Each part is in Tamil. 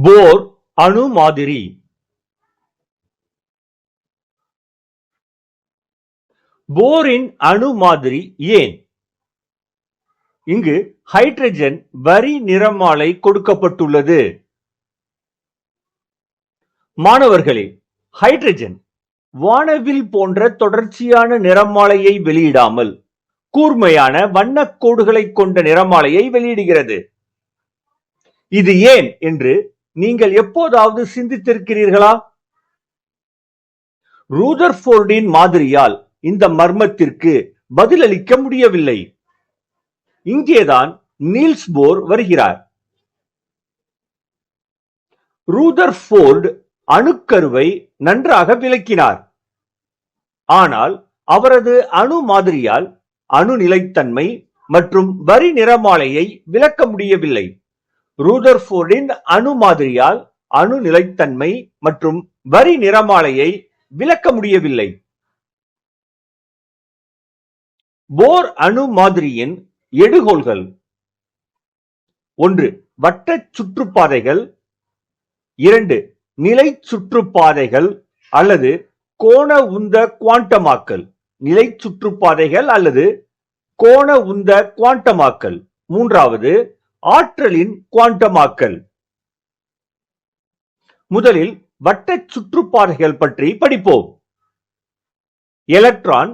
போர் அணு மாதிரி. போரின் அணு மாதிரி ஏன்? இங்கு ஹைட்ரஜன் வரி நிறமாலை கொடுக்கப்பட்டுள்ளது. மாணவர்களே ஹைட்ரஜன் வானவில் போன்ற தொடர்ச்சியான நிறமாலையை வெளியிடாமல் கூர்மையான வண்ணக் கோடுகளை கொண்ட நிறமாலையை வெளியிடுகிறது. இது ஏன் என்று நீங்கள் எப்போதாவது சிந்தித்திருக்கிறீர்களா? ரூதர்ஃபோர்டின் மாதிரியால் இந்த மர்மத்திற்கு பதிலளிக்க முடியவில்லை. இங்கேதான் நீல்ஸ் போர் வருகிறார். ரூதர்ஃபோர்டு அணுக்கருவை நன்றாக விளக்கினார். ஆனால் அவரது அணு மாதிரியால் அணு நிலைத்தன்மை மற்றும் வரி நிறமாலையை விளக்க முடியவில்லை. ரூதர்ஃபோர்டின் அணு மாதிரியால் அணு நிலைத்தன்மை மற்றும் வரி நிறமாலையை விளக்க முடியவில்லை. போர் அணு மாதிரியின் எடுகோள்கள். ஒன்று வட்ட சுற்றுப்பாதைகள். இரண்டு நிலை சுற்றுப்பாதைகள் அல்லது கோண உந்த குவாண்டமாக்கல். நிலை சுற்றுப்பாதைகள் அல்லது கோண உந்த குவாண்டமாக்கல். மூன்றாவது ஆற்றலின் குவாண்டமாக்கல். முதலில் வட்ட சுற்றுப்பாதைகள் பற்றி படிப்போம். எலக்ட்ரான்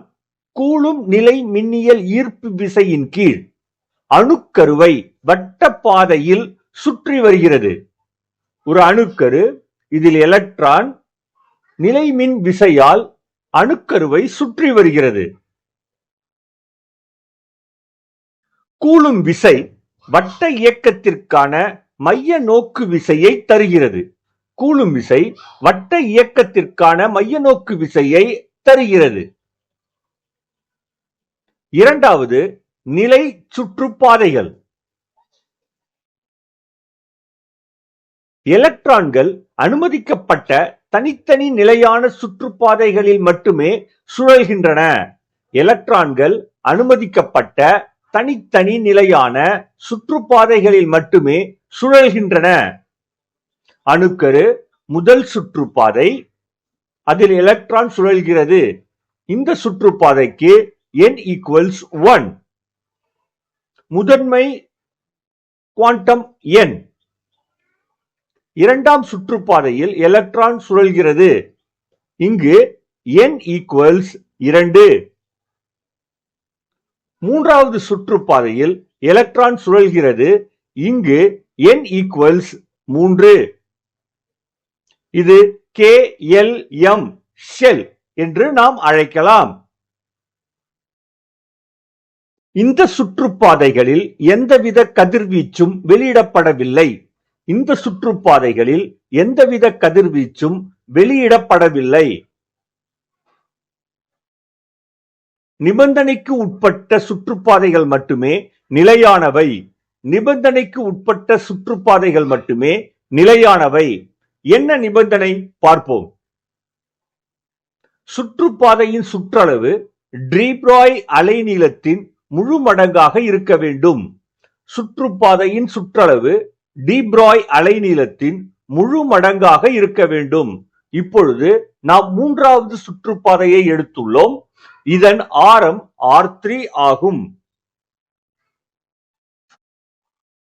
கூலும் நிலை மின்னியல் ஈர்ப்பு விசையின் கீழ் அணுக்கருவை வட்ட பாதையில் சுற்றி வருகிறது. ஒரு அணுக்கரு இதில் எலக்ட்ரான் நிலைமின் விசையால் அணுக்கருவை சுற்றி வருகிறது. கூலும் விசை வட்ட இயக்கத்திற்கான மைய நோக்கு விசையை தருகிறது. கூலும் விசை வட்ட இயக்கத்திற்கான மைய நோக்கு விசையை தருகிறது. இரண்டாவது நிலை சுற்றுப்பாதைகள். எலக்ட்ரான்கள் அனுமதிக்கப்பட்ட தனித்தனி நிலையான சுற்றுப்பாதைகளில் மட்டுமே சுழல்கின்றன. எலக்ட்ரான்கள் அனுமதிக்கப்பட்ட தனித்தனி நிலையான சுற்றுப்பாதைகளில் மட்டுமே சுழல்கின்றன. அணுக்கரு முதல் சுற்றுப்பாதை அதில் எலக்ட்ரான் சுழல்கிறது. இந்த சுற்றுப்பாதைக்கு n ஈக்குவல்ஸ் ஒன் முதன்மை குவாண்டம் எண் இரண்டாம் சுற்றுப்பாதையில் எலக்ட்ரான் சுழல்கிறது. இங்கு n ஈக்குவல்ஸ் இரண்டு. மூன்றாவது சுற்றுப்பாதையில் எலக்ட்ரான் சுழல்கிறது. இங்கு n ஈக்குவல்ஸ் மூன்று. இது கே எல் எம் ஷெல் என்று நாம் அழைக்கலாம். இந்த சுற்றுப்பாதைகளில் எந்தவித கதிர்வீச்சும் வெளியிடப்படவில்லை. இந்த சுற்றுப்பாதைகளில் எந்தவித கதிர்வீச்சும் வெளியிடப்படவில்லை. நிபந்தனைக்கு உட்பட்ட சுற்றுப்பாதைகள் மட்டுமே நிலையானவை. நிபந்தனைக்கு உட்பட்ட சுற்றுப்பாதைகள் மட்டுமே நிலையானவை. என்ன நிபந்தனை? பார்ப்போம். சுற்றுப்பாதையின் சுற்றளவு ட்ரீப்ராய் அலைநீளத்தின் முழு மடங்காக இருக்க வேண்டும். சுற்றுப்பாதையின் சுற்றளவு டீப்ராய் அலைநீளத்தின் முழு மடங்காக இருக்க வேண்டும். இப்பொழுது நாம் மூன்றாவது சுற்றுப்பாதையை எடுத்துள்ளோம். இதன் ஆரம் ஆர் த்ரீ ஆகும்.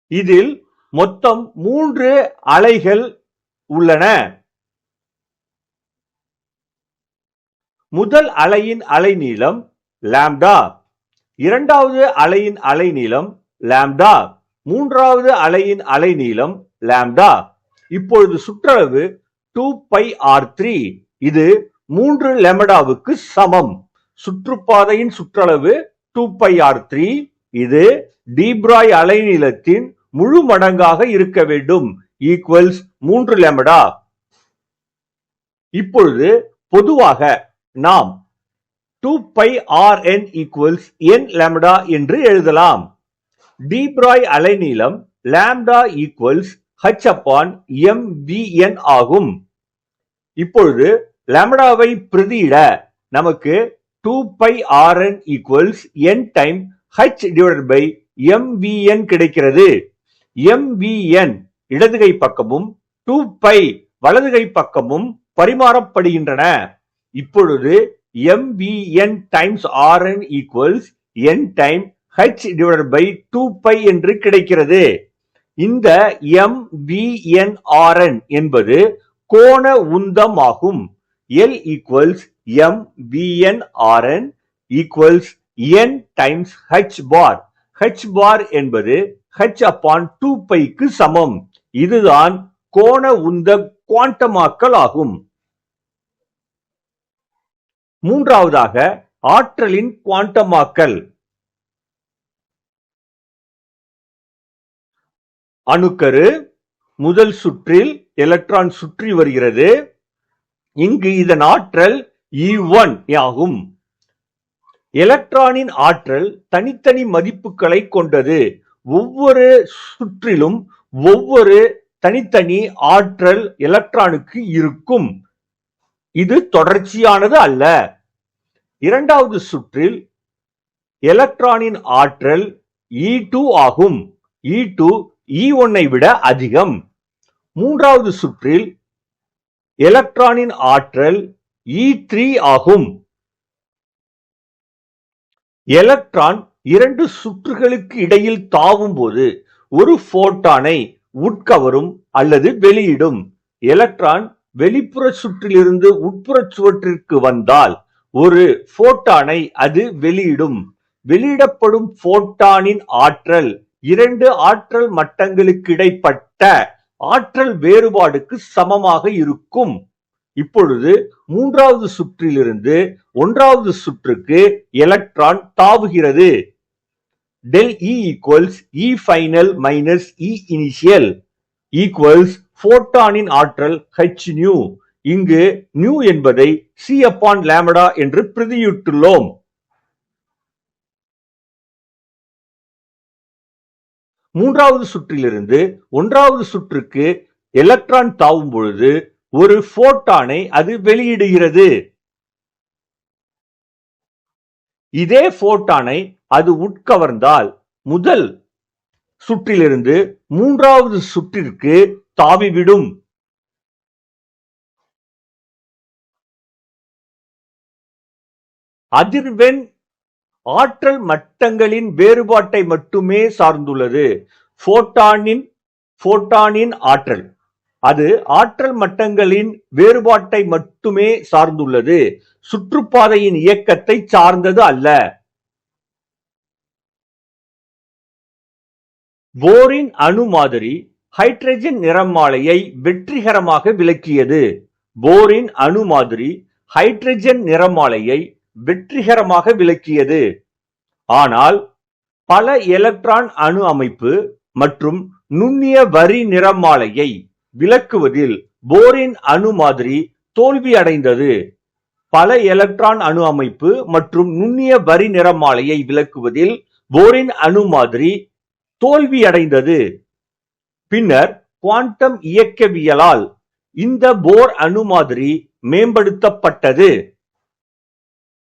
இதில் மொத்தம் மூன்று அலைகள் உள்ளன. முதல் அலையின் அலைநீளம் லாம்டா. இரண்டாவது அலையின் அலைநீளம் லாம்டா. மூன்றாவது அலையின் அலைநீளம் லாம்டா. இப்பொழுது சுற்றளவு டூ பை ஆர் த்ரீ இது மூன்று லெமடாவுக்கு சமம். சுற்றுப்பாதையின் சுற்றளவு டூ பை ஆர் த்ரீ இது டீப்ராய் அலைநீளத்தின் முழு மடங்காக இருக்க வேண்டும். ஈக்குவல்ஸ் மூன்று லெமடா இப்பொழுது பொதுவாக நாம் two pi r n equals n lambda என்று எழுதலாம். டீப்ராய் அலைநீளம் lambda equals h upon m v n ஆகும். இப்பொழுது லெமடாவை பிரதியிட நமக்கு two pi r n equals n time h divided by MVN கிடைக்கிறது. எம்விஎன் வி இடது கை பக்கமும் டூ பை வலது கை பக்கமும் பரிமாறப்படுகின்றன. இப்பொழுது m v n times r n equals n time h divided by two pi என்று கிடைக்கிறது. இந்த m v n r n என்பது கோண உந்தம் ஆகும். L equals m v n r n equals n times h bar h bar என்பது ஹெச் அப்பான் டூ பைக்கு சமம். இதுதான் கோண உந்த குவாண்டமாக்கல் ஆகும். மூன்றாவதாக ஆற்றலின் குவாண்டமாக்கல். அணுக்கரு முதல் சுற்றில் எலக்ட்ரான் சுற்றி வருகிறது. இங்கு இதன் ஆற்றல் இ ஒன் ஆகும் எலக்ட்ரானின் ஆற்றல் தனித்தனி மதிப்புகளை கொண்டது. ஒவ்வொரு சுற்றிலும் ஒவ்வொரு தனித்தனி ஆற்றல் எலக்ட்ரானுக்கு இருக்கும். இது தொடர்ச்சியானது அல்ல. இரண்டாவது சுற்றில் எலக்ட்ரானின் ஆற்றல் e இ டூ ஆகும். இ டூ இ ஒன்னை விட அதிகம். மூன்றாவது சுற்றில் எலக்ட்ரானின் ஆற்றல் e இ த்ரீ ஆகும். எலக்ட்ரான் இரண்டு சுற்றுகளுக்கு இடையில் தாவும் போது ஒரு போட்டானை உட்கவரும் அல்லது வெளியிடும். எலக்ட்ரான் வெளிப்புற சுற்றிலிருந்து உட்புற சுவற்றிற்கு வந்தால் ஒரு போட்டானை அது வெளியிடும். வெளியிடப்படும் போட்டானின் ஆற்றல் இரண்டு ஆற்றல் மட்டங்களுக்கு இடைப்பட்ட ஆற்றல் வேறுபாடுக்கு சமமாக இருக்கும். இப்பொழுது மூன்றாவது சுற்றிலிருந்து ஒன்றாவது சுற்றுக்கு electron தாவுகிறது. Del e equals e final minus e initial equals போட்டானின் ஆற்றல் ஹெச் நியூ இங்கு நியூ என்பதை சி அப்பான் லேமடா என்று பிரதியிட்டுள்ளோம். மூன்றாவது சுற்றிலிருந்து ஒன்றாவது சுற்றுக்கு எலக்ட்ரான் தாவும் பொழுது ஒரு போட்டானை அது வெளியிடுகிறது. இதே போட்டானை அது உட்கவர்ந்தால் முதல் சுற்றிலிருந்து மூன்றாவது சுற்றிற்கு தாவிவிடும். அதிர்வெண் ஆற்றல் மட்டங்களின் வேறுபாட்டை மட்டுமே சார்ந்துள்ளது. போட்டானின் போட்டானின் ஆற்றல். அது ஆற்றல் மட்டங்களின் வேறுபாட்டை மட்டுமே சார்ந்துள்ளது. சுற்றுப்பாதையின் இயக்கத்தை சார்ந்தது அல்ல. போரின் அணு மாதிரி ஹைட்ரஜன் நிறமாலையை வெற்றிகரமாக விளக்கியது. போரின் அணு மாதிரி ஹைட்ரஜன் நிறமாலையை வெற்றிகரமாக விளக்கியது. ஆனால் பல எலக்ட்ரான் அணு அமைப்பு மற்றும் நுண்ணிய வரி நிறமாலையை விளக்குவதில் போரின் அணு மாதிரி தோல்வி அடைந்தது பல எலக்ட்ரான் அணு அமைப்பு மற்றும் நுண்ணிய வரி நிறமாலையை விளக்குவதில் போரின் அணு மாதிரி தோல்வி அடைந்தது பின்னர் குவாண்டம் இயக்கவியலால் இந்த போர் அணு மாதிரி மேம்படுத்தப்பட்டது.